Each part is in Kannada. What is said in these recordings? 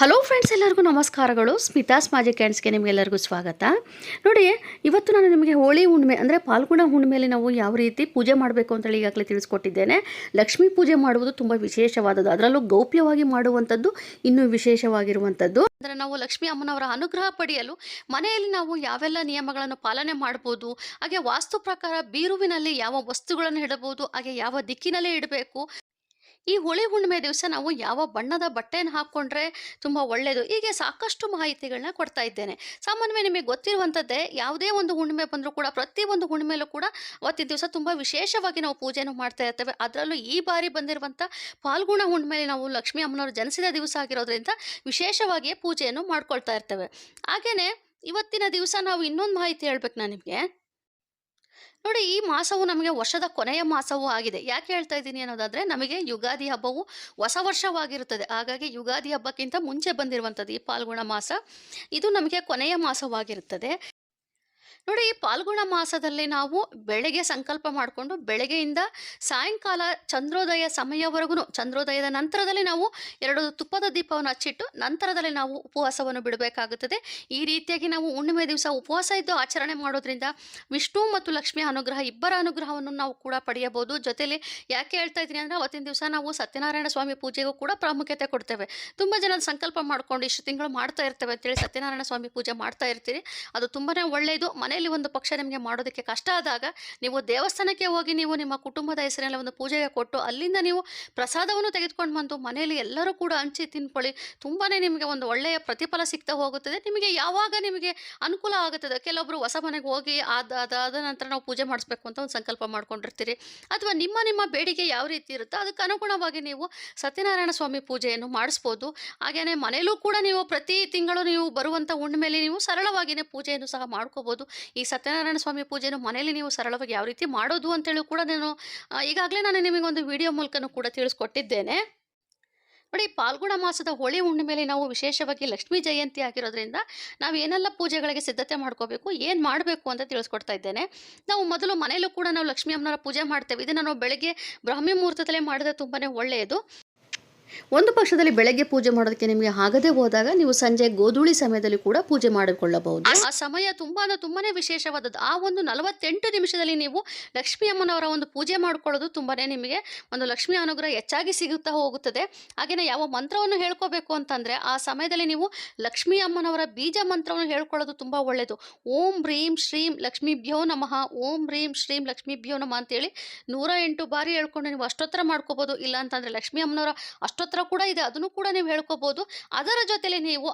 ಹಲೋ ಫ್ರೆಂಡ್ಸ್ ಎಲ್ಲರಿಗೂ ನಮಸ್ಕಾರಗಳು. ಸ್ಮಿತಾಸ್ ಮಾಜಿ ಕ್ಯಾಂಡ್ಸ್ಗೆ ನಿಮಗೆಲ್ಲರಿಗೂ ಸ್ವಾಗತ. ನೋಡಿ, ಇವತ್ತು ನಾನು ನಿಮಗೆ ಹೋಳಿ ಹುಣ್ಣಿಮೆ ಅಂದರೆ ಪಾಲ್ಗುಣ ಹುಣ್ಣಿಮೆಯಲ್ಲಿ ನಾವು ಯಾವ ರೀತಿ ಪೂಜೆ ಮಾಡಬೇಕು ಅಂತೇಳಿ ಈಗಾಗಲೇ ತಿಳಿಸ್ಕೊಟ್ಟಿದ್ದೇನೆ. ಲಕ್ಷ್ಮೀ ಪೂಜೆ ಮಾಡುವುದು ತುಂಬ ವಿಶೇಷವಾದದ್ದು. ಅದರಲ್ಲೂ ಗೌಪ್ಯವಾಗಿ ಮಾಡುವಂಥದ್ದು, ಇನ್ನೂ ವಿಶೇಷವಾಗಿರುವಂಥದ್ದು. ಅಂದರೆ ನಾವು ಲಕ್ಷ್ಮೀ ಅಮ್ಮನವರ ಅನುಗ್ರಹ ಪಡೆಯಲು ಮನೆಯಲ್ಲಿ ನಾವು ಯಾವೆಲ್ಲ ನಿಯಮಗಳನ್ನು ಪಾಲನೆ ಮಾಡ್ಬೋದು, ಹಾಗೆ ವಾಸ್ತು ಪ್ರಕಾರ ಬೀರುವಿನಲ್ಲಿ ಯಾವ ವಸ್ತುಗಳನ್ನು ಇಡಬಹುದು, ಹಾಗೆ ಯಾವ ದಿಕ್ಕಿನಲ್ಲೇ ಇಡಬೇಕು ಈ ಹುಳಿ ಹುಣ್ಣಿಮೆ ದಿವಸ ನಾವು ಯಾವ ಬಣ್ಣದ ಬಟ್ಟೆಯನ್ನು ಹಾಕ್ಕೊಂಡ್ರೆ ತುಂಬ ಒಳ್ಳೆಯದು ಹೀಗೆ ಸಾಕಷ್ಟು ಮಾಹಿತಿಗಳನ್ನ ಕೊಡ್ತಾ ಇದ್ದೇನೆ. ಸಾಮಾನ್ಯವಾಗಿ ನಿಮಗೆ ಗೊತ್ತಿರುವಂಥದ್ದೇ ಯಾವುದೇ ಒಂದು ಹುಣ್ಣಿಮೆ ಬಂದರೂ ಕೂಡ ಪ್ರತಿ ಒಂದು ಹುಣ್ಣಿಮೆಯಲ್ಲೂ ಕೂಡ ಅವತ್ತಿನ ದಿವಸ ತುಂಬ ವಿಶೇಷವಾಗಿ ನಾವು ಪೂಜೆಯನ್ನು ಮಾಡ್ತಾ ಇರ್ತೇವೆ. ಅದರಲ್ಲೂ ಈ ಬಾರಿ ಬಂದಿರುವಂಥ ಪಾಲ್ಗುಣ ಹುಣ್ಣಿಮೆಯಲ್ಲಿ ನಾವು ಲಕ್ಷ್ಮೀ ಅಮ್ಮನವರು ಜನಿಸಿದ ದಿವಸ ಆಗಿರೋದ್ರಿಂದ ವಿಶೇಷವಾಗಿಯೇ ಪೂಜೆಯನ್ನು ಮಾಡ್ಕೊಳ್ತಾ ಇರ್ತೇವೆ. ಹಾಗೆಯೇ ಇವತ್ತಿನ ದಿವಸ ನಾವು ಇನ್ನೊಂದು ಮಾಹಿತಿ ಹೇಳ್ಬೇಕು ನಾನು ನಿಮಗೆ. ನೋಡಿ, ಈ ಮಾಸವು ನಮಗೆ ವರ್ಷದ ಕೊನೆಯ ಮಾಸವೂ ಆಗಿದೆ. ಯಾಕೆ ಹೇಳ್ತಾ ಇದ್ದೀನಿ ಅನ್ನೋದಾದ್ರೆ, ನಮಗೆ ಯುಗಾದಿ ಹಬ್ಬವು ಹೊಸ ವರ್ಷವಾಗಿರುತ್ತದೆ. ಹಾಗಾಗಿ ಯುಗಾದಿ ಹಬ್ಬಕ್ಕಿಂತ ಮುಂಚೆ ಬಂದಿರುವಂಥದ್ದು ಈ ಪಾಲ್ಗುಣ ಮಾಸ. ಇದು ನಮಗೆ ಕೊನೆಯ ಮಾಸವಾಗಿರುತ್ತದೆ. ನೋಡಿ ಈ ಪಾಲ್ಗುಣ ಮಾಸದಲ್ಲಿ ನಾವು ಬೆಳಗ್ಗೆ ಸಂಕಲ್ಪ ಮಾಡಿಕೊಂಡು ಬೆಳಗ್ಗೆಯಿಂದ ಸಾಯಂಕಾಲ ಚಂದ್ರೋದಯ ಸಮಯವರೆಗೂ ಚಂದ್ರೋದಯದ ನಂತರದಲ್ಲಿ ನಾವು ಎರಡು ತುಪ್ಪದ ದೀಪವನ್ನು ಹಚ್ಚಿಟ್ಟು ನಂತರದಲ್ಲಿ ನಾವು ಉಪವಾಸವನ್ನು ಬಿಡಬೇಕಾಗುತ್ತದೆ. ಈ ರೀತಿಯಾಗಿ ನಾವು ಹುಣ್ಣಿಮೆ ದಿವಸ ಉಪವಾಸ ಇದ್ದು ಆಚರಣೆ ಮಾಡೋದ್ರಿಂದ ವಿಷ್ಣು ಮತ್ತು ಲಕ್ಷ್ಮಿಯ ಅನುಗ್ರಹ, ಇಬ್ಬರ ಅನುಗ್ರಹವನ್ನು ನಾವು ಕೂಡ ಪಡೆಯಬಹುದು. ಜೊತೆಯಲ್ಲಿ ಯಾಕೆ ಹೇಳ್ತಾ ಇದ್ದೀನಿ ಅಂದರೆ ಅವತ್ತಿನ ದಿವಸ ನಾವು ಸತ್ಯನಾರಾಯಣ ಸ್ವಾಮಿ ಪೂಜೆಗೂ ಕೂಡ ಪ್ರಾಮುಖ್ಯತೆ ಕೊಡ್ತೇವೆ. ತುಂಬ ಜನ ಸಂಕಲ್ಪ ಮಾಡ್ಕೊಂಡು ಇಷ್ಟು ತಿಂಗಳು ಮಾಡ್ತಾ ಇರ್ತೇವೆ ಅಂತೇಳಿ ಸತ್ಯನಾರಾಯಣ ಸ್ವಾಮಿ ಪೂಜೆ ಮಾಡ್ತಾ ಇರ್ತೀರಿ. ಅದು ತುಂಬಾ ಒಳ್ಳೆಯದು ಮನೆಯಲ್ಲಿ ಒಂದು ಪಕ್ಷ ನಿಮಗೆ ಮಾಡೋದಕ್ಕೆ ಕಷ್ಟ ಆದಾಗ ನೀವು ದೇವಸ್ಥಾನಕ್ಕೆ ಹೋಗಿ ನೀವು ನಿಮ್ಮ ಕುಟುಂಬದ ಹೆಸರಿನಲ್ಲಿ ಒಂದು ಪೂಜೆಗೆ ಕೊಟ್ಟು ಅಲ್ಲಿಂದ ನೀವು ಪ್ರಸಾದವನ್ನು ತೆಗೆದುಕೊಂಡು ಬಂದು ಮನೆಯಲ್ಲಿ ಎಲ್ಲರೂ ಕೂಡ ಹಂಚಿ ತಿನ್ಕೊಳ್ಳಿ. ತುಂಬಾ ನಿಮಗೆ ಒಂದು ಒಳ್ಳೆಯ ಪ್ರತಿಫಲ ಸಿಗ್ತಾ ಹೋಗುತ್ತದೆ. ನಿಮಗೆ ಯಾವಾಗ ನಿಮಗೆ ಅನುಕೂಲ ಆಗುತ್ತದೆ ಕೆಲವೊಬ್ಬರು ಹೊಸ ಮನೆಗೆ ಹೋಗಿ ಆದ ಅದಾದ ನಂತರ ನಾವು ಪೂಜೆ ಮಾಡಿಸ್ಬೇಕು ಅಂತ ಒಂದು ಸಂಕಲ್ಪ ಮಾಡ್ಕೊಂಡಿರ್ತೀರಿ. ಅಥವಾ ನಿಮ್ಮ ನಿಮ್ಮ ಬೇಡಿಕೆ ಯಾವ ರೀತಿ ಇರುತ್ತೋ ಅದಕ್ಕೆ ಅನುಗುಣವಾಗಿ ನೀವು ಸತ್ಯನಾರಾಯಣ ಸ್ವಾಮಿ ಪೂಜೆಯನ್ನು ಮಾಡಿಸ್ಬೋದು. ಹಾಗೆಯೇ ಮನೆಯಲ್ಲೂ ಕೂಡ ನೀವು ಪ್ರತಿ ತಿಂಗಳು ನೀವು ಬರುವಂಥ ಹುಣ್ಣಿಮೆಯಲ್ಲಿ ನೀವು ಸರಳವಾಗಿಯೇ ಪೂಜೆಯನ್ನು ಸಹ ಮಾಡ್ಕೋಬೋದು. ಈ ಸತ್ಯನಾರಾಯಣ ಸ್ವಾಮಿ ಪೂಜೆಯನ್ನು ಮನೆಯಲ್ಲಿ ನೀವು ಸರಳವಾಗಿ ಯಾವ ರೀತಿ ಮಾಡೋದು ಅಂತೇಳಿ ಕೂಡ ನಾನು ಈಗಾಗಲೇ ನಾನು ನಿಮಗೆ ಒಂದು ವಿಡಿಯೋ ಮೂಲಕನೂ ಕೂಡ ತಿಳಿಸ್ಕೊಟ್ಟಿದ್ದೇನೆ. ನೋಡಿ, ಪಾಲ್ಗುಣ ಮಾಸದ ಹೋಳಿ ಹುಣ್ಣಿಮೆಯಲ್ಲಿ ನಾವು ವಿಶೇಷವಾಗಿ ಲಕ್ಷ್ಮೀ ಜಯಂತಿ ಆಗಿರೋದ್ರಿಂದ ನಾವು ಏನೆಲ್ಲ ಪೂಜೆಗಳಿಗೆ ಸಿದ್ಧತೆ ಮಾಡ್ಕೋಬೇಕು, ಏನು ಮಾಡಬೇಕು ಅಂತ ತಿಳಿಸ್ಕೊಡ್ತಾ ಇದ್ದೇನೆ. ನಾವು ಮೊದಲು ಮನೆಯಲ್ಲೂ ಕೂಡ ನಾವು ಲಕ್ಷ್ಮೀ ಅಮ್ಮನವರ ಪೂಜೆ ಮಾಡ್ತೇವೆ. ಇದನ್ನು ನಾವು ಬೆಳಗ್ಗೆ ಬ್ರಾಹ್ಮಿ ಮುಹೂರ್ತದಲ್ಲೇ ಮಾಡಿದ್ರೆ ತುಂಬಾ ಒಳ್ಳೆಯದು. ಒಂದು ಪಕ್ಷದಲ್ಲಿ ಬೆಳಗ್ಗೆ ಪೂಜೆ ಮಾಡೋದಕ್ಕೆ ನಿಮಗೆ ಆಗದೆ ಹೋದಾಗ ನೀವು ಸಂಜೆ ಗೋಧೂಳಿ ಸಮಯದಲ್ಲಿ ಕೂಡ ಪೂಜೆ ಮಾಡಿಕೊಳ್ಳಬಹುದು. ಆ ಸಮಯ ತುಂಬಾ ತುಂಬಾನೇ ವಿಶೇಷವಾದದ್ದು. ಆ ಒಂದು ನಲವತ್ತೆಂಟು ನಿಮಿಷದಲ್ಲಿ ನೀವು ಲಕ್ಷ್ಮೀ ಅಮ್ಮನವರ ಒಂದು ಪೂಜೆ ಮಾಡ್ಕೊಳ್ಳೋದು ತುಂಬಾನೇ ನಿಮಗೆ ಒಂದು ಲಕ್ಷ್ಮಿ ಅನುಗ್ರಹ ಹೆಚ್ಚಾಗಿ ಸಿಗುತ್ತಾ ಹೋಗುತ್ತದೆ. ಹಾಗೆಯೇ ಯಾವ ಮಂತ್ರವನ್ನು ಹೇಳ್ಕೋಬೇಕು ಅಂತಂದ್ರೆ ಆ ಸಮಯದಲ್ಲಿ ನೀವು ಲಕ್ಷ್ಮೀ ಅಮ್ಮನವರ ಬೀಜ ಮಂತ್ರವನ್ನು ಹೇಳ್ಕೊಳ್ಳೋದು ತುಂಬಾ ಒಳ್ಳೆಯದು ಓಂ ಹ್ರೀಂ ಶ್ರೀಂ ಲಕ್ಷ್ಮೀಭ್ಯೋ ನಮಃ. ಓಂ ಹ್ರೀಂ ಶ್ರೀಂ ಲಕ್ಷ್ಮೀಭ್ಯೋ ನಮಃ ಅಂತೇಳಿ ನೂರ ಎಂಟು ಬಾರಿ ಹೇಳ್ಕೊಂಡು ನೀವು ಅಷ್ಟೋತ್ತರ ಮಾಡ್ಕೋಬಹುದು ಇಲ್ಲ ಅಂತಂದ್ರೆ ಲಕ್ಷ್ಮೀ ಅಮ್ಮನವರ ಅಷ್ಟೋತ್ತರ ಕೂಡ ಇದೆ ಅದನ್ನು ಕೂಡ ನೀವು ಹೇಳ್ಕೋಬಹುದು ಅದರ ಜೊತೆಲಿ ನೀವು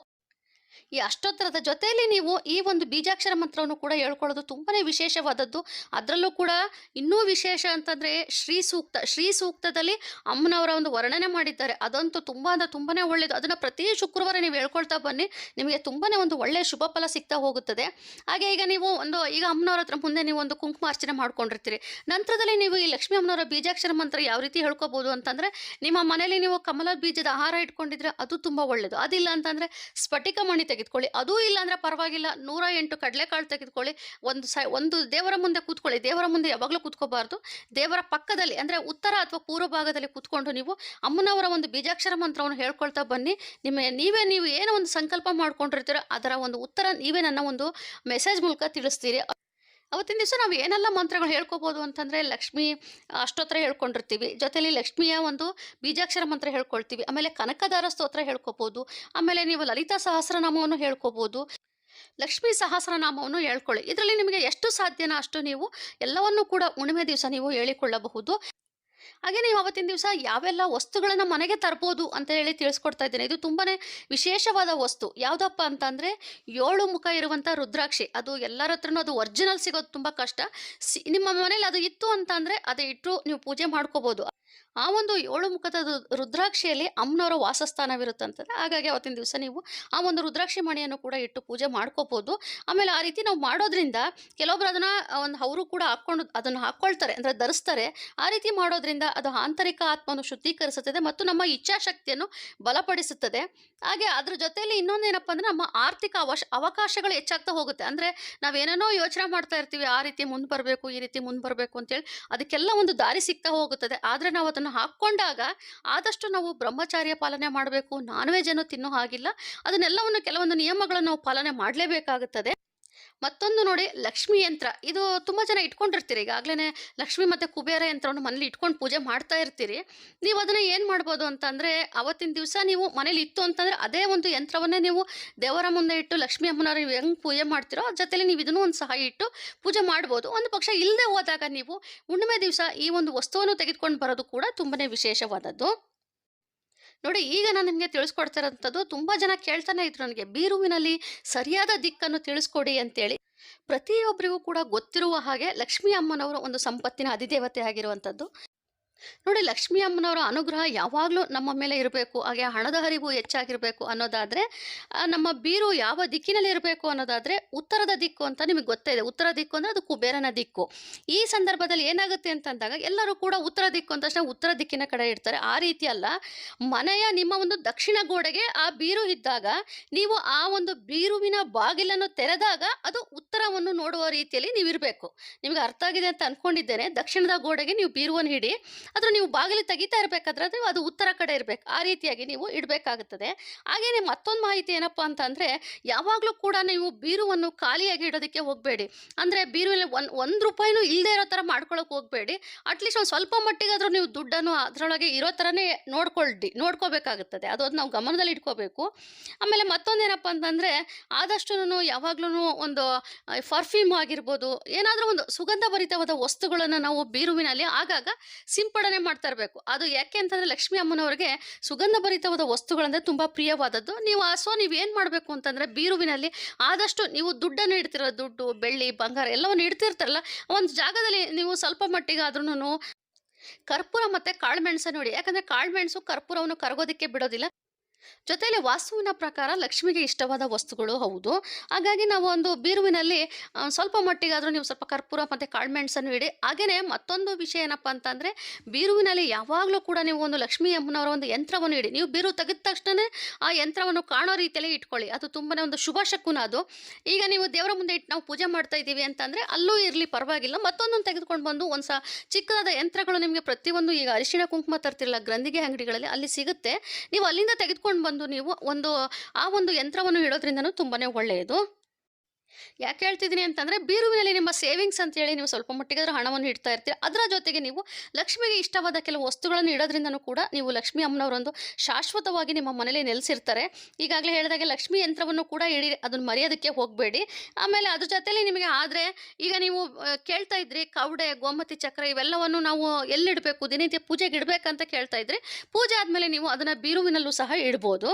ಈ ಅಷ್ಟೋತ್ತರದ ಜೊತೆಯಲ್ಲಿ ನೀವು ಈ ಒಂದು ಬೀಜಾಕ್ಷರ ಮಂತ್ರವನ್ನು ಕೂಡ ಹೇಳ್ಕೊಳ್ಳೋದು ತುಂಬಾ ವಿಶೇಷವಾದದ್ದು. ಅದರಲ್ಲೂ ಕೂಡ ಇನ್ನೂ ವಿಶೇಷ ಅಂತಂದ್ರೆ ಶ್ರೀ ಸೂಕ್ತ ಶ್ರೀ ಸೂಕ್ತದಲ್ಲಿ ಅಮ್ಮನವರ ಒಂದು ವರ್ಣನೆ ಮಾಡಿದ್ದಾರೆ. ಅದಂತೂ ತುಂಬ ಅಂದರೆ ತುಂಬಾ ಒಳ್ಳೆಯದು ಅದನ್ನು ಪ್ರತಿ ಶುಕ್ರವಾರ ನೀವು ಹೇಳ್ಕೊಳ್ತಾ ಬನ್ನಿ. ನಿಮಗೆ ತುಂಬಾ ಒಂದು ಒಳ್ಳೆಯ ಶುಭ ಫಲ ಸಿಗ್ತಾ ಹೋಗುತ್ತದೆ. ಹಾಗೆ ಈಗ ನೀವು ಒಂದು, ಈಗ ಅಮ್ಮನವರ ಹತ್ರ ಮುಂದೆ ನೀವು ಒಂದು ಕುಂಕುಮ ಅರ್ಚನೆ ಮಾಡ್ಕೊಂಡಿರ್ತೀರಿ. ನಂತರದಲ್ಲಿ ನೀವು ಈ ಲಕ್ಷ್ಮೀ ಅಮ್ಮನವರ ಬೀಜಾಕ್ಷರ ಮಂತ್ರ ಯಾವ ರೀತಿ ಹೇಳ್ಕೋಬಹುದು ಅಂತಂದ್ರೆ, ನಿಮ್ಮ ಮನೆಯಲ್ಲಿ ನೀವು ಕಮಲ ಬೀಜದ ಆಹಾರ ಇಟ್ಕೊಂಡಿದ್ರೆ ಅದು ತುಂಬಾ ಒಳ್ಳೆಯದು ಅದಿಲ್ಲ ಅಂತಂದ್ರೆ ಸ್ಫಟಿಕ ಮಣಿ ತೆಗೆದುಕೊಳ್ಳಿ. ಅದೂ ಇಲ್ಲ ಅಂದ್ರೆ ಪರವಾಗಿಲ್ಲ. ನೂರ ಎಂಟು ಕಡಲೆಕಾಳು ತೆಗೆದುಕೊಳ್ಳಿ. ಒಂದು ಸೈ, ಒಂದು ದೇವರ ಮುಂದೆ ಕೂತ್ಕೊಳ್ಳಿ. ದೇವರ ಮುಂದೆ ಯಾವಾಗಲೂ ಕೂತ್ಕೋಬಾರ್ದು. ದೇವರ ಪಕ್ಕದಲ್ಲಿ ಅಂದ್ರೆ ಉತ್ತರ ಅಥವಾ ಪೂರ್ವ ಭಾಗದಲ್ಲಿ ಕೂತ್ಕೊಂಡು ನೀವು ಅಮ್ಮನವರ ಒಂದು ಬೀಜಾಕ್ಷರ ಮಂತ್ರವನ್ನು ಹೇಳ್ಕೊಳ್ತಾ ಬನ್ನಿ. ನಿಮ್ಮ ನೀವೇ ನೀವು ಏನೋ ಒಂದು ಸಂಕಲ್ಪ ಮಾಡ್ಕೊಂಡಿರ್ತೀರೋ ಅದರ ಒಂದು ಉತ್ತರ ನೀವೇ ನನ್ನ ಒಂದು ಮೆಸೇಜ್ ಮೂಲಕ ತಿಳಿಸ್ತೀರಿ. ಅವತ್ತಿನ ದಿವಸ ನಾವು ಏನೆಲ್ಲ ಮಂತ್ರಗಳು ಹೇಳ್ಕೋಬೋದು ಅಂತಂದರೆ ಲಕ್ಷ್ಮಿ ಅಷ್ಟೋತ್ತರ ಹೇಳ್ಕೊಂಡಿರ್ತೀವಿ. ಜೊತೆಯಲ್ಲಿ ಲಕ್ಷ್ಮಿಯ ಒಂದು ಬೀಜಾಕ್ಷರ ಮಂತ್ರ ಹೇಳ್ಕೊಳ್ತೀವಿ. ಆಮೇಲೆ ಕನಕದಾರ ಸ್ತೋತ್ರ ಹೇಳ್ಕೊಬೋದು. ಆಮೇಲೆ ನೀವು ಲಲಿತಾ ಸಹಸ್ರನಾಮವನ್ನು ಹೇಳ್ಕೊಬೋದು. ಲಕ್ಷ್ಮೀ ಸಹಸ್ರನಾಮವನ್ನು ಹೇಳ್ಕೊಳ್ಳಿ. ಇದರಲ್ಲಿ ನಿಮಗೆ ಎಷ್ಟು ಸಾಧ್ಯನೋ ಅಷ್ಟು ನೀವು ಎಲ್ಲವನ್ನೂ ಕೂಡ ಹುಣ್ಣಿಮೆ ದಿವಸ ನೀವು ಹೇಳಿಕೊಳ್ಳಬಹುದು. ಹಾಗೆ ನೀವು ಅವತ್ತಿನ ದಿವಸ ಯಾವೆಲ್ಲ ವಸ್ತುಗಳನ್ನು ಮನೆಗೆ ತರ್ಬೋದು ಅಂತ ಹೇಳಿ ತಿಳಿಸ್ಕೊಡ್ತಾ ಇದ್ದೇನೆ. ಇದು ತುಂಬಾನೇ ವಿಶೇಷವಾದ ವಸ್ತು. ಯಾವುದಪ್ಪ ಅಂತಂದರೆ ಏಳು ಮುಖ ಇರುವಂಥ ರುದ್ರಾಕ್ಷಿ. ಅದು ಎಲ್ಲರ ಹತ್ರನೂ ಅದು ಒರಿಜಿನಲ್ ಸಿಗೋದು ತುಂಬ ಕಷ್ಟ. ನಿಮ್ಮ ಮನೇಲಿ ಅದು ಇತ್ತು ಅಂತಂದರೆ ಅದೇ ಇಟ್ಟು ನೀವು ಪೂಜೆ ಮಾಡ್ಕೋಬೋದು. ಆ ಒಂದು ಏಳು ಮುಖದ ರುದ್ರಾಕ್ಷಿಯಲ್ಲಿ ಅಮ್ಮನವರ ವಾಸಸ್ಥಾನವಿರುತ್ತಂತಂದ್ರೆ ಹಾಗಾಗಿ ಅವತ್ತಿನ ದಿವಸ ನೀವು ಆ ಒಂದು ರುದ್ರಾಕ್ಷಿ ಮಣಿಯನ್ನು ಕೂಡ ಇಟ್ಟು ಪೂಜೆ ಮಾಡ್ಕೋಬೋದು. ಆಮೇಲೆ ಆ ರೀತಿ ನಾವು ಮಾಡೋದ್ರಿಂದ ಕೆಲವೊಬ್ರು ಅದನ್ನ ಒಂದು ಅವರು ಕೂಡ ಹಾಕ್ಕೊಂಡು, ಅದನ್ನು ಹಾಕ್ಕೊಳ್ತಾರೆ, ಅಂದರೆ ಧರಿಸ್ತಾರೆ. ಆ ರೀತಿ ಮಾಡೋದ್ರಿಂದ ಅದು ಆಂತರಿಕ ಆತ್ಮವನ್ನು ಶುದ್ಧೀಕರಿಸುತ್ತದೆ ಮತ್ತು ನಮ್ಮ ಇಚ್ಛಾಶಕ್ತಿಯನ್ನು ಬಲಪಡಿಸುತ್ತದೆ. ಹಾಗೆ ಅದ್ರ ಜೊತೆಯಲ್ಲಿ ಇನ್ನೊಂದೇನಪ್ಪ ಅಂದ್ರೆ ನಮ್ಮ ಆರ್ಥಿಕ ಅವಶ, ಅವಕಾಶಗಳು ಹೆಚ್ಚಾಗ್ತಾ ಹೋಗುತ್ತೆ. ಅಂದರೆ ನಾವೇನೇನೋ ಯೋಚನೆ ಮಾಡ್ತಾ ಇರ್ತೀವಿ, ಆ ರೀತಿ ಮುಂದೆ ಬರಬೇಕು, ಈ ರೀತಿ ಮುಂದೆ ಬರಬೇಕು ಅಂತೇಳಿ ಅದಕ್ಕೆಲ್ಲ ಒಂದು ದಾರಿ ಸಿಗ್ತಾ ಹೋಗುತ್ತದೆ. ಆದರೆ ನಾವು ಅದನ್ನು ಹಾಕ್ಕೊಂಡಾಗ ಆದಷ್ಟು ನಾವು ಬ್ರಹ್ಮಚಾರ್ಯ ಪಾಲನೆ ಮಾಡಬೇಕು ನಾನ್ ವೆಜ್ ಅನ್ನು ತಿನ್ನೋ ಹಾಗಿಲ್ಲ. ಅದನ್ನೆಲ್ಲವನ್ನು ಕೆಲವೊಂದು ನಿಯಮಗಳನ್ನು ನಾವು ಪಾಲನೆ ಮಾಡಲೇಬೇಕಾಗುತ್ತದೆ. ಮತ್ತೊಂದು ನೋಡಿ ಲಕ್ಷ್ಮಿ ಯಂತ್ರ. ಇದು ತುಂಬ ಜನ ಇಟ್ಕೊಂಡಿರ್ತೀರಿ. ಈಗಾಗಲೇ ಲಕ್ಷ್ಮಿ ಮತ್ತು ಕುಬೇರ ಯಂತ್ರವನ್ನು ಮನೇಲಿ ಇಟ್ಕೊಂಡು ಪೂಜೆ ಮಾಡ್ತಾ ಇರ್ತೀರಿ. ನೀವು ಅದನ್ನು ಏನು ಮಾಡ್ಬೋದು ಅಂತಂದರೆ ಅವತ್ತಿನ ದಿವಸ ನೀವು ಮನೇಲಿ ಇತ್ತು ಅಂತಂದರೆ ಅದೇ ಒಂದು ಯಂತ್ರವನ್ನೇ ನೀವು ದೇವರ ಮುಂದೆ ಇಟ್ಟು ಲಕ್ಷ್ಮಿ ಅಮ್ಮನವ್ರು ನೀವು ಹೆಂಗೆ ಪೂಜೆ ಮಾಡ್ತೀರೋ ಅದ್ರ ಜೊತೆಲಿ ನೀವು ಇದನ್ನು ಒಂದು ಸಹಾಯ ಇಟ್ಟು ಪೂಜೆ ಮಾಡ್ಬೋದು. ಒಂದು ಪಕ್ಷ ಇಲ್ಲದೆ ಹೋದಾಗ ನೀವು ಹುಣ್ಣಿಮೆ ದಿವಸ ಈ ಒಂದು ವಸ್ತುವನ್ನು ತೆಗೆದುಕೊಂಡು ಬರೋದು ಕೂಡ ತುಂಬಾ ವಿಶೇಷವಾದದ್ದು. ನೋಡಿ, ಈಗ ನಾನು ನಿಮಗೆ ತಿಳಿಸ್ಕೊಡ್ತಿರೋಂಥದ್ದು ತುಂಬ ಜನ ಕೇಳ್ತಾನೆ ಇದ್ರು ನನಗೆ. ಬೀರುವಿನಲ್ಲಿ ಸರಿಯಾದ ದಿಕ್ಕನ್ನು ತಿಳಿಸ್ಕೊಡಿ ಅಂತೇಳಿ. ಪ್ರತಿಯೊಬ್ಬರಿಗೂ ಕೂಡ ಗೊತ್ತಿರುವ ಹಾಗೆ ಲಕ್ಷ್ಮೀ ಅಮ್ಮನವರು ಒಂದು ಸಂಪತ್ತಿನ ಅಧಿದೇವತೆ ಆಗಿರುವಂಥದ್ದು ನೋಡಿ ಲಕ್ಷ್ಮೀ ಅಮ್ಮನವರ ಅನುಗ್ರಹ ಯಾವಾಗಲೂ ನಮ್ಮ ಮೇಲೆ ಇರಬೇಕು, ಹಾಗೆ ಹಣದ ಹರಿವು ಹೆಚ್ಚಾಗಿರಬೇಕು ಅನ್ನೋದಾದರೆ ನಮ್ಮ ಬೀರು ಯಾವ ದಿಕ್ಕಿನಲ್ಲಿ ಇರಬೇಕು ಅನ್ನೋದಾದರೆ ಉತ್ತರದ ದಿಕ್ಕು ಅಂತ ನಿಮಗೆ ಗೊತ್ತೇ ಇದೆ. ಉತ್ತರ ದಿಕ್ಕು ಅಂದರೆ ಅದು ಕುಬೇರನ ದಿಕ್ಕು. ಈ ಸಂದರ್ಭದಲ್ಲಿ ಏನಾಗುತ್ತೆ ಅಂತಂದಾಗ ಎಲ್ಲರೂ ಕೂಡ ಉತ್ತರ ದಿಕ್ಕು ಅಂತ ತಕ್ಷಣ ಉತ್ತರ ದಿಕ್ಕಿನ ಕಡೆ ಇಡ್ತಾರೆ ಆ ರೀತಿ ಅಲ್ಲ, ಮನೆಯ ನಿಮ್ಮ ಒಂದು ದಕ್ಷಿಣ ಗೋಡೆಗೆ ಆ ಬೀರು ಇದ್ದಾಗ, ನೀವು ಆ ಒಂದು ಬೀರುವಿನ ಬಾಗಿಲನ್ನು ತೆರೆದಾಗ ಅದು ಉತ್ತರವನ್ನು ನೋಡುವ ರೀತಿಯಲ್ಲಿ ನೀವು ಇರಬೇಕು. ನಿಮಗೆ ಅರ್ಥ ಆಗಿದೆ ಅಂತ ಅನ್ಕೊಂಡಿದ್ದೇನೆ. ದಕ್ಷಿಣದ ಗೋಡೆಗೆ ನೀವು ಬೀರುವನ್ನು ಹಿಡಿ ಆದ್ರೆ ನೀವು ಬಾಗಿಲು ತೆಗಿತಾ ಇರಬೇಕಾದ್ರೆ ಅದು ಉತ್ತರ ಕಡೆ ಇರಬೇಕು. ಆ ರೀತಿಯಾಗಿ ನೀವು ಇಡಬೇಕಾಗುತ್ತದೆ. ಹಾಗೆಯೇ ಮತ್ತೊಂದು ಮಾಹಿತಿ ಏನಪ್ಪ ಅಂತಂದರೆ, ಯಾವಾಗಲೂ ಕೂಡ ನೀವು ಬೀರುವನ್ನು ಖಾಲಿಯಾಗಿ ಇಡೋದಕ್ಕೆ ಹೋಗಬೇಡಿ. ಅಂದರೆ ಬೀರುವಲ್ಲಿ ಒಂದು ಒಂದು ರೂಪಾಯಿನೂ ಇಲ್ಲದೆ ಇರೋ ಥರ ಮಾಡ್ಕೊಳಕ್ಕೆ ಹೋಗಬೇಡಿ. ಅಟ್ಲೀಸ್ಟ್ ಒಂದು ಸ್ವಲ್ಪ ಮಟ್ಟಿಗಾದರೂ ನೀವು ದುಡ್ಡನ್ನು ಅದರೊಳಗೆ ಇರೋ ಥರನೇ ನೋಡ್ಕೊಳ್ಳಿ ನೋಡ್ಕೋಬೇಕಾಗುತ್ತದೆ. ಅದು ನಾವು ಗಮನದಲ್ಲಿ ಇಟ್ಕೋಬೇಕು. ಆಮೇಲೆ ಮತ್ತೊಂದೇನಪ್ಪ ಅಂತಂದರೆ ಆದಷ್ಟು ಯಾವಾಗ್ಲೂ ಒಂದು ಪರ್ಫ್ಯೂಮ್ ಆಗಿರ್ಬೋದು, ಏನಾದರೂ ಒಂದು ಸುಗಂಧ ಭರಿತವಾದ ವಸ್ತುಗಳನ್ನು ನಾವು ಬೀರುವಿನಲ್ಲಿ ಆಗಾಗ ಸಿಂಪಡಣೆ ಮಾಡ್ತಾ ಇರಬೇಕು. ಅದು ಯಾಕೆ ಅಂತಂದರೆ ಲಕ್ಷ್ಮೀ ಅಮ್ಮನವರಿಗೆ ಸುಗಂಧ ಭರಿತವಾದ ವಸ್ತುಗಳಂದರೆ ತುಂಬ ಪ್ರಿಯವಾದದ್ದು. ನೀವು ಆ, ಸೊ ನೀವು ಏನು ಮಾಡಬೇಕು ಅಂತಂದರೆ ಬೀರುವಿನಲ್ಲಿ ಆದಷ್ಟು ನೀವು ದುಡ್ಡನ್ನು ಇಡ್ತಿರೋ ದುಡ್ಡು, ಬೆಳ್ಳಿ, ಬಂಗಾರ ಎಲ್ಲವನ್ನು ಇಡ್ತಿರ್ತಾರಲ್ಲ, ಒಂದು ಜಾಗದಲ್ಲಿ ನೀವು ಸ್ವಲ್ಪ ಮಟ್ಟಿಗೆ ಆದ್ರೂ ಕರ್ಪೂರ ಮತ್ತು ಕಾಳುಮೆಣಸನ್ನು ನೋಡಿ ಯಾಕಂದರೆ ಕಾಳುಮೆಣಸು ಕರ್ಪೂರವನ್ನು ಕರಗೋದಕ್ಕೆ ಬಿಡೋದಿಲ್ಲ. ಜೊತೆಯಲ್ಲಿ ವಾಸ್ತುವಿನ ಪ್ರಕಾರ ಲಕ್ಷ್ಮಿಗೆ ಇಷ್ಟವಾದ ವಸ್ತುಗಳು ಹೌದು. ಹಾಗಾಗಿ ನಾವು ಒಂದು ಬೀರುವಿನಲ್ಲಿ ಸ್ವಲ್ಪ ಮಟ್ಟಿಗಾದರೂ ನೀವು ಸ್ವಲ್ಪ ಕರ್ಪೂರ ಮತ್ತು ಕಾಳ್ಮೆಣ್ಸನ್ನು ಇಡಿ ಹಾಗೆಯೇ ಮತ್ತೊಂದು ವಿಷಯ ಏನಪ್ಪ ಅಂತಂದರೆ, ಬೀರುವಿನಲ್ಲಿ ಯಾವಾಗಲೂ ಕೂಡ ನೀವು ಒಂದು ಲಕ್ಷ್ಮೀ ಅಮ್ಮನವರ ಒಂದು ಯಂತ್ರವನ್ನು ಇಡಿ ನೀವು ಬೀರು ತೆಗೆದ ತಕ್ಷಣ ಆ ಯಂತ್ರವನ್ನು ಕಾಣೋ ರೀತಿಯಲ್ಲಿ ಇಟ್ಕೊಳ್ಳಿ. ಅದು ತುಂಬಾ ಒಂದು ಶುಭ ಶಕುನ ಅದು. ಈಗ ನೀವು ದೇವರ ಮುಂದೆ ಇಟ್ಟು ನಾವು ಪೂಜೆ ಮಾಡ್ತಾ ಇದ್ದೀವಿ ಅಂತಂದರೆ, ಅಲ್ಲೂ ಇರಲಿ ಪರವಾಗಿಲ್ಲ. ಮತ್ತೊಂದನ್ನು ತೆಗೆದುಕೊಂಡು ಬಂದು ಒಂದು ಸಹ ಚಿಕ್ಕದಾದ ಯಂತ್ರಗಳು ನಿಮಗೆ ಪ್ರತಿಯೊಂದು ಈಗ ಅರಿಶಿಣ ಕುಂಕುಮ ತರ್ತಿರಲ್ಲ, ಗ್ರಂಥಿಗೆ ಅಂಗಡಿಗಳಲ್ಲಿ ಅಲ್ಲಿ ಸಿಗುತ್ತೆ. ನೀವು ಅಲ್ಲಿಂದ ತೆಗೆದುಕೊಂಡು ಬಂದು ನೀವು ಒಂದು ಆ ಒಂದು ಯಂತ್ರವನ್ನು ಇಡೋದ್ರಿಂದನೂ ತುಂಬಾ ಒಳ್ಳೆಯದು. ಯಾಕೆ ಹೇಳ್ತಿದ್ದೀನಿ ಅಂತಂದರೆ ಬೀರುವಿನಲ್ಲಿ ನಿಮ್ಮ ಸೇವಿಂಗ್ಸ್ ಅಂತೇಳಿ ನೀವು ಸ್ವಲ್ಪ ಮಟ್ಟಿಗಾದ್ರೂ ಹಣವನ್ನು ಇಡ್ತಾ ಇರ್ತೀರಿ. ಅದರ ಜೊತೆಗೆ ನೀವು ಲಕ್ಷ್ಮಿಗೆ ಇಷ್ಟವಾದ ಕೆಲವು ವಸ್ತುಗಳನ್ನು ಇಡೋದ್ರಿಂದನೂ ಕೂಡ ನೀವು ಲಕ್ಷ್ಮಿ ಅಮ್ಮನವರೊಂದು ಶಾಶ್ವತವಾಗಿ ನಿಮ್ಮ ಮನೇಲಿ ನೆಲೆಸಿರ್ತಾರೆ. ಈಗಾಗಲೇ ಹೇಳಿದಾಗೆ ಲಕ್ಷ್ಮಿ ಯಂತ್ರವನ್ನು ಕೂಡ ಇಡಿ, ಅದನ್ನು ಮರೆಯೋದಕ್ಕೆ ಹೋಗಬೇಡಿ. ಆಮೇಲೆ ಅದ್ರ ಜೊತೆಯಲ್ಲಿ ನಿಮಗೆ ಆದರೆ ಈಗ ನೀವು ಕೇಳ್ತಾ ಇದ್ರಿ ಕವಡೆ, ಗೋಮತಿ ಚಕ್ರ ಇವೆಲ್ಲವನ್ನು ನಾವು ಎಲ್ಲಿಡಬೇಕು? ದಿನನಿತ್ಯ ಪೂಜೆಗೆ ಇಡಬೇಕಂತ ಕೇಳ್ತಾ ಇದ್ರಿ. ಪೂಜೆ ಆದಮೇಲೆ ನೀವು ಅದನ್ನು ಬೀರುವಿನಲ್ಲೂ ಸಹ ಇಡ್ಬೋದು.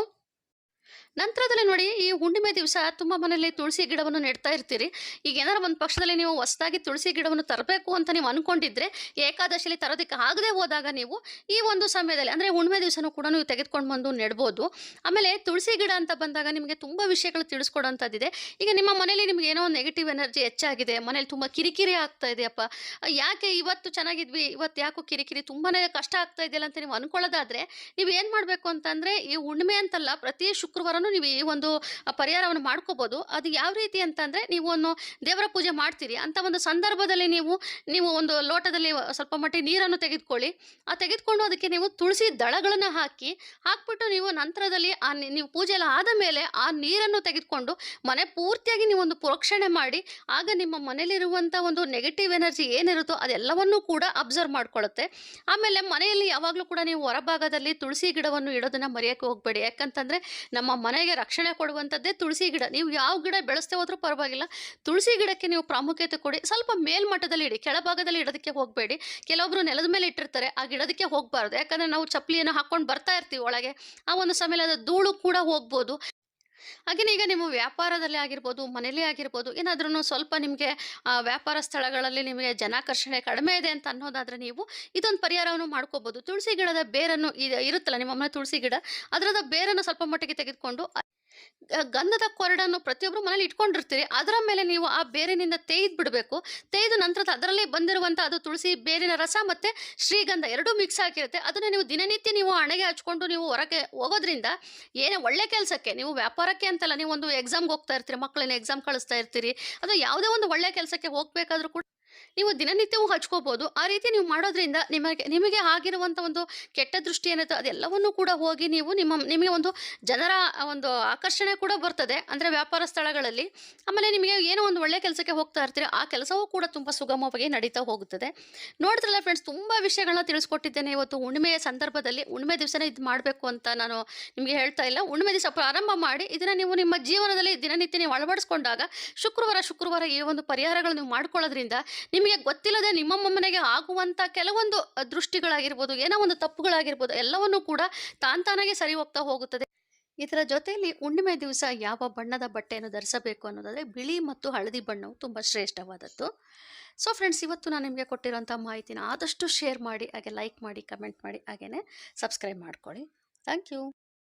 ನಂತರದಲ್ಲಿ ನೋಡಿ ಈ ಹುಣ್ಣಿಮೆ ದಿವಸ ತುಂಬ ಮನೆಯಲ್ಲಿ ತುಳಸಿ ಗಿಡವನ್ನು ನೆಡ್ತಾ ಇರ್ತೀರಿ. ಈಗ ಏನಾರು ಒಂದು ಪಕ್ಷದಲ್ಲಿ ನೀವು ಹೊಸದಾಗಿ ತುಳಸಿ ಗಿಡವನ್ನು ತರಬೇಕು ಅಂತ ನೀವು ಅನ್ಕೊಂಡಿದ್ರೆ ಏಕಾದಶಿಲಿ ತರೋದಕ್ಕೆ ಆಗದೆ ಹೋದಾಗ ನೀವು ಈ ಒಂದು ಸಮಯದಲ್ಲಿ, ಅಂದರೆ ಹುಣ್ಣಿಮೆ ದಿವಸನೂ ಕೂಡ ನೀವು ತೆಗೆದುಕೊಂಡು ಬಂದು ನೆಡ್ಬೋದು. ಆಮೇಲೆ ತುಳಸಿ ಗಿಡ ಅಂತ ಬಂದಾಗ ನಿಮಗೆ ತುಂಬ ವಿಷಯಗಳು ತಿಳಿಸ್ಕೊಡೋಂಥದ್ದಿದೆ. ಈಗ ನಿಮ್ಮ ಮನೇಲಿ ನಿಮ್ಗೆ ಏನೋ ಒಂದು ನೆಗೆಟಿವ್ ಎನರ್ಜಿ ಹೆಚ್ಚಾಗಿದೆ, ಮನೇಲಿ ತುಂಬ ಕಿರಿಕಿರಿ ಆಗ್ತಾ ಇದೆಯಪ್ಪ, ಯಾಕೆ ಇವತ್ತು ಚೆನ್ನಾಗಿದ್ವಿ, ಇವತ್ತು ಯಾಕೋ ಕಿರಿಕಿರಿ ತುಂಬಾ ಕಷ್ಟ ಆಗ್ತಾ ಇದೆಯಲ್ಲ ಅಂತ ನೀವು ಅನ್ಕೊಳ್ಳೋದಾದ್ರೆ, ನೀವು ಏನು ಮಾಡಬೇಕು ಅಂತಂದರೆ, ಈ ಹುಣ್ಣಿಮೆ ಅಂತಲ್ಲ ಪ್ರತಿ ಶುಕ್ರವಾರನೂ ನೀವು ಈ ಒಂದು ಪರಿಹಾರವನ್ನು ಮಾಡ್ಕೋಬೋದು. ಅದು ಯಾವ ರೀತಿ ಅಂತಂದರೆ ನೀವು ಒಂದು ದೇವರ ಪೂಜೆ ಮಾಡ್ತೀರಿ ಅಂತ ಒಂದು ಸಂದರ್ಭದಲ್ಲಿ ನೀವು ನೀವು ಒಂದು ಲೋಟದಲ್ಲಿ ಸ್ವಲ್ಪ ಮಟ್ಟಿಗೆ ನೀರನ್ನು ತೆಗೆದುಕೊಳ್ಳಿ. ಆ ತೆಗೆದುಕೊಂಡು ಅದಕ್ಕೆ ನೀವು ತುಳಸಿ ದಳಗಳನ್ನು ಹಾಕಿ, ಹಾಕ್ಬಿಟ್ಟು ನೀವು ನಂತರದಲ್ಲಿ ಆ ನೀವು ಪೂಜೆ ಎಲ್ಲ ಆದ ಮೇಲೆ ಆ ನೀರನ್ನು ತೆಗೆದುಕೊಂಡು ಮನೆ ಪೂರ್ತಿಯಾಗಿ ನೀವು ಒಂದು ಪ್ರೋಕ್ಷಣೆ ಮಾಡಿ, ಆಗ ನಿಮ್ಮ ಮನೆಯಲ್ಲಿರುವಂಥ ಒಂದು ನೆಗೆಟಿವ್ ಎನರ್ಜಿ ಏನಿರುತ್ತೋ ಅದೆಲ್ಲವನ್ನೂ ಕೂಡ ಅಬ್ಸರ್ವ್ ಮಾಡ್ಕೊಳ್ಳುತ್ತೆ. ಆಮೇಲೆ ಮನೆಯಲ್ಲಿ ಯಾವಾಗಲೂ ಕೂಡ ನೀವು ಹೊರಭಾಗದಲ್ಲಿ ತುಳಸಿ ಗಿಡವನ್ನು ಇಡೋದನ್ನು ಮರೆಯೋಕ್ಕೆ ಹೋಗಬೇಡಿ. ಯಾಕಂತಂದರೆ ನಮ್ಮ ಮನೆಗೆ ರಕ್ಷಣೆ ಕೊಡುವಂಥದ್ದೇ ತುಳಸಿ ಗಿಡ. ನೀವು ಯಾವ ಗಿಡ ಬೆಳೆಸ್ತೇ ಹೋದ್ರೂ ಪರವಾಗಿಲ್ಲ. ತುಳಸಿ ಗಿಡಕ್ಕೆ ನೀವು ಪ್ರಾಮುಖ್ಯತೆ ಕೊಡಿ. ಸ್ವಲ್ಪ ಮೇಲ್ಮಟ್ಟದಲ್ಲಿ ಇಡಿ, ಕೆಳಭಾಗದಲ್ಲಿ ಇಡೋದಕ್ಕೆ ಹೋಗಬೇಡಿ. ಕೆಲವೊಬ್ರು ನೆಲದ ಮೇಲೆ ಇಟ್ಟಿರ್ತಾರೆ, ಆ ಗಿಡದಕ್ಕೆ ಹೋಗಬಾರ್ದು. ಯಾಕಂದರೆ ನಾವು ಚಪ್ಪಲಿಯನ್ನು ಹಾಕ್ಕೊಂಡು ಬರ್ತಾ ಇರ್ತೀವಿ ಒಳಗೆ. ಆ ಒಂದು ಸಮಯದ ಧೂಳು ಕೂಡ ಹೋಗ್ಬೋದು. ಹಾಗೆಯೇ ಈಗ ನಿಮ್ಮ ವ್ಯಾಪಾರದಲ್ಲಿ ಆಗಿರ್ಬೋದು ಮನೇಲಿ ಆಗಿರ್ಬೋದು ಏನಾದ್ರೂ ಸ್ವಲ್ಪ ನಿಮಗೆ ವ್ಯಾಪಾರ ಸ್ಥಳಗಳಲ್ಲಿ ನಿಮಗೆ ಜನಾಕರ್ಷಣೆ ಕಡಿಮೆ ಇದೆ ಅಂತ ಅನ್ನೋದಾದರೆ ನೀವು ಇದೊಂದು ಪರಿಹಾರವನ್ನು ಮಾಡ್ಕೋಬೋದು. ತುಳಸಿ ಗಿಡದ ಬೇರನ್ನು ಇರುತ್ತಲ್ಲ, ನಿಮ್ಮ ಮನೆ ತುಳಸಿ ಗಿಡ, ಅದರದ ಬೇರನ್ನು ಸ್ವಲ್ಪ ಮಟ್ಟಿಗೆ ತೆಗೆದುಕೊಂಡು ಗಂಧದ ಕೊರಡನ್ನು ಪ್ರತಿಯೊಬ್ಬರು ಮನೇಲಿ ಇಟ್ಕೊಂಡಿರ್ತೀರಿ. ಅದರ ಮೇಲೆ ನೀವು ಆ ಬೇರಿನಿಂದ ತೇಯ್ದು ಬಿಡಬೇಕು. ತೇಯ್ದು ನಂತರ ಅದರಲ್ಲಿ ಬಂದಿರುವಂಥ ಅದು ತುಳಸಿ ಬೇರಿನ ರಸ ಮತ್ತು ಶ್ರೀಗಂಧ ಎರಡೂ ಮಿಕ್ಸ್ ಆಗಿರುತ್ತೆ. ಅದನ್ನು ನೀವು ದಿನನಿತ್ಯ ನೀವು ಹಣೆಗೆ ಹಚ್ಕೊಂಡು ನೀವು ಹೊರಗೆ ಹೋಗೋದ್ರಿಂದ ಏನೇ ಒಳ್ಳೆ ಕೆಲಸಕ್ಕೆ, ನೀವು ವ್ಯಾಪಾರಕ್ಕೆ ಅಂತಲ್ಲ ನೀವು ಒಂದು ಎಕ್ಸಾಮ್ಗೆ ಹೋಗ್ತಾ ಇರ್ತೀರಿ ಮಕ್ಕಳನ್ನ ಎಕ್ಸಾಮ್ ಕಳಿಸ್ತಾ ಇರ್ತೀರಿ. ಅದು ಯಾವುದೇ ಒಂದು ಒಳ್ಳೆ ಕೆಲಸಕ್ಕೆ ಹೋಗಬೇಕಾದ್ರೂ ಕೂಡ ನೀವು ದಿನನಿತ್ಯವೂ ಹಚ್ಕೋಬೋದು. ಆ ರೀತಿ ನೀವು ಮಾಡೋದ್ರಿಂದ ನಿಮಗೆ ನಿಮಗೆ ಆಗಿರುವಂಥ ಒಂದು ಕೆಟ್ಟ ದೃಷ್ಟಿ ಏನಿದೆ ಅದೆಲ್ಲವನ್ನೂ ಕೂಡ ಹೋಗಿ ನೀವು ನಿಮ್ಮ, ನಿಮಗೆ ಒಂದು ಜನರ ಒಂದು ಆಕರ್ಷಣೆ ಕೂಡ ಬರ್ತದೆ. ಅಂದರೆ ವ್ಯಾಪಾರ ಸ್ಥಳಗಳಲ್ಲಿ. ಆಮೇಲೆ ನಿಮಗೆ ಏನೋ ಒಂದು ಒಳ್ಳೆ ಕೆಲಸಕ್ಕೆ ಹೋಗ್ತಾ ಇರ್ತೀರಿ. ಆ ಕೆಲಸವೂ ಕೂಡ ತುಂಬ ಸುಗಮವಾಗಿ ನಡೀತಾ ಹೋಗುತ್ತದೆ. ನೋಡಿದ್ರಲ್ಲ ಫ್ರೆಂಡ್ಸ್ ತುಂಬ ವಿಷಯಗಳನ್ನ ತಿಳಿಸ್ಕೊಟ್ಟಿದ್ದೇನೆ ಇವತ್ತು. ಹುಣ್ಣಿಮೆಯ ಸಂದರ್ಭದಲ್ಲಿ ಹುಣ್ಣಿಮೆ ದಿವಸನೇ ಇದು ಮಾಡಬೇಕು ಅಂತ ನಾನು ನಿಮಗೆ ಹೇಳ್ತಾ ಇಲ್ಲ. ಹುಣ್ಣಿಮೆ ದಿವಸ ಪ್ರಾರಂಭ ಮಾಡಿ ಇದನ್ನು ನೀವು ನಿಮ್ಮ ಜೀವನದಲ್ಲಿ ದಿನನಿತ್ಯ ನೀವು ಅಳವಡಿಸ್ಕೊಂಡಾಗ ಶುಕ್ರವಾರ ಶುಕ್ರವಾರ ಈ ಒಂದು ಪರಿಹಾರಗಳು ನೀವು ಮಾಡ್ಕೊಳ್ಳೋದ್ರಿಂದ ನಿಮಗೆ ಗೊತ್ತಿಲ್ಲದೆ ನಿಮ್ಮ ಮನೆಗೆ ಆಗುವಂಥ ಕೆಲವೊಂದು ದೃಷ್ಟಿಗಳಾಗಿರ್ಬೋದು, ಏನೋ ಒಂದು ತಪ್ಪುಗಳಾಗಿರ್ಬೋದು, ಎಲ್ಲವನ್ನೂ ಕೂಡ ತಾಂತಾನಾಗೆ ಸರಿ ಹೋಗ್ತಾ ಹೋಗುತ್ತದೆ. ಇದರ ಜೊತೆಯಲ್ಲಿ ಹುಣ್ಣಿಮೆ ದಿವಸ ಯಾವ ಬಣ್ಣದ ಬಟ್ಟೆಯನ್ನು ಧರಿಸಬೇಕು ಅನ್ನೋದಾದರೆ ಬಿಳಿ ಮತ್ತು ಹಳದಿ ಬಣ್ಣವು ತುಂಬ ಶ್ರೇಷ್ಠವಾದದ್ದು. ಸೊ ಫ್ರೆಂಡ್ಸ್, ಇವತ್ತು ನಾನು ನಿಮಗೆ ಕೊಟ್ಟಿರೋಂಥ ಮಾಹಿತಿನ ಆದಷ್ಟು ಶೇರ್ ಮಾಡಿ, ಹಾಗೆ ಲೈಕ್ ಮಾಡಿ, ಕಮೆಂಟ್ ಮಾಡಿ ಹಾಗೆಯೇ ಸಬ್ಸ್ಕ್ರೈಬ್ ಮಾಡ್ಕೊಳ್ಳಿ. Thank you.